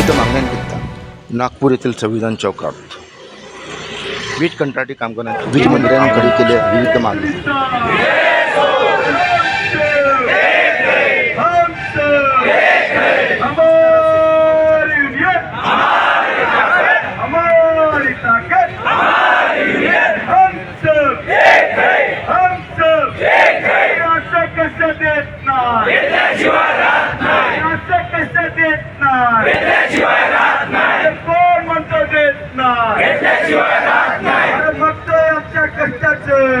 विविध मागण्यांकरिता नागपूर येथील संविधान चौकात वीज कंत्राटी कामगारांनी वीज मंत्र्यांकडे केल्या विविध मागण्या हमारी यूनियन हमारी ताकत हम सब हम सब असं कसं देत नाही असं कसं देत नाही. कोण म्हणतो देत नाही. मागतोय आमच्या कष्टाचं.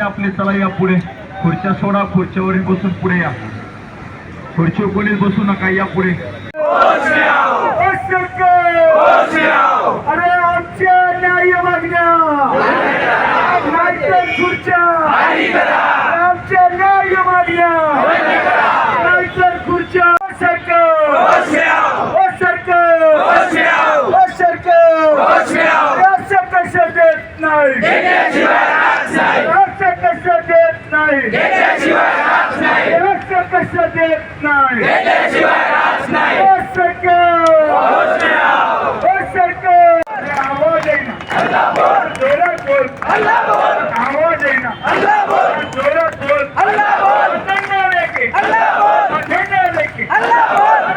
आपले चला या पुढे. खुर्च्या सोडा खुर्च्यावर बसून पुढे या. खुर्ची कोणीच बसू नका या पुढे. अरे आमच्या न्याय मागण्या नाहीतर खुर्च्या आमच्या न्याय मागण्या नाहीतर खुर्च्या ओ सरकार! ओ सरकार! ओ सरकार! असं कसं देत नाही? असं कसं देत नाही? असं कसं देत नाही? येईना अल्लाह बोल जोरात बोल अल्लाह बोल आवाज येईना अल्लाह बोल जोरात बोल अल्लाह बोल अजंडा लेके अल्लाह बोल अजंडा लेके अल्लाह बोल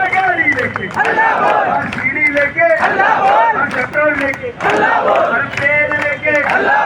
पेड़ लेके अल्लाह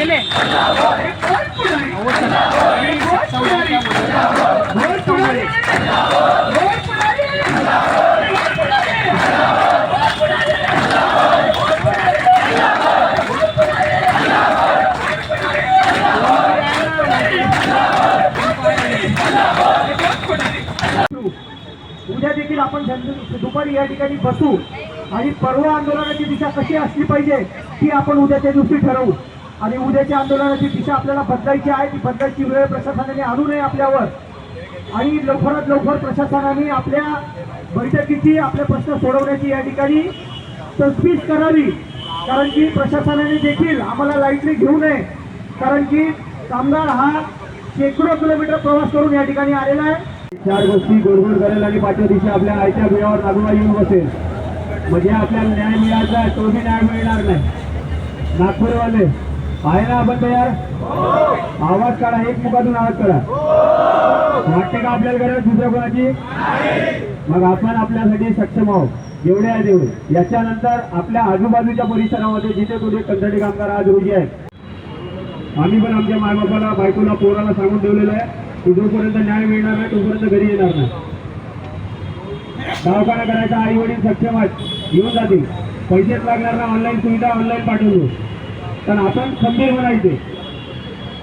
केले. उद्या देखील आपण दुपारी या ठिकाणी बसू आणि परवा आंदोलनाची दिशा कशी असली पाहिजे ती आपण उद्याच्या दिवशी ठरवू. आणि उद्याच्या आंदोलनाची दिशा आपल्याला बदलायची आहे. ती बदलायची वेळ प्रशासनाने आणू नये आपल्यावर. आणि लवकरात लवकर प्रशासनाने आपल्या बैठकीची आपले प्रश्न सोडवण्याची या ठिकाणी तसबीज करावी. कारण की प्रशासनाने देखील आम्हाला लाईटली घेऊ नये. कारण की कामगार हा शेकडो किलोमीटर प्रवास करून या ठिकाणी आलेला आहे. चार गोष्टी गोडगोड करेल आणि पाचव्या दिवशी आपल्या आयच्या गुळावर नागोबा येऊन बसेल. म्हणजे आपल्याला न्याय मिळायचा आहे, तोही न्याय मिळणार नाही. नागपूरवाले आहे ना आपण तयार? आवाज काढा एक मुखातून आवाज काढा. वाटते का आपल्याला गरज दुसऱ्या कोणाची? मग आपण आपल्यासाठी सक्षम आहोत. एवढे आहे तेवढे. याच्यानंतर आपल्या आजूबाजूच्या परिसरामध्ये जिथे कुठे कंत्राटी कामगार आज रोजी आहेत. आम्ही पण आमच्या मायबापाला बायकोला पोराला सांगून ठेवलेलं आहे की जोपर्यंत न्याय मिळणार नाही तोपर्यंत घरी येणार नाही. दवाखाना करायचा आई वडील सक्षम आहेत. येऊन जातील. पैसेच लागणार ना ऑनलाईन सुविधा ऑनलाईन पाठवून देऊ पण आपण खंबीर म्हणायचे.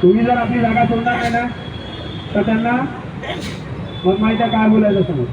तुम्ही जर आपली जागा सोडणार नाही ना तर त्यांना मग माहिती आहे काय बोलायचं समोर?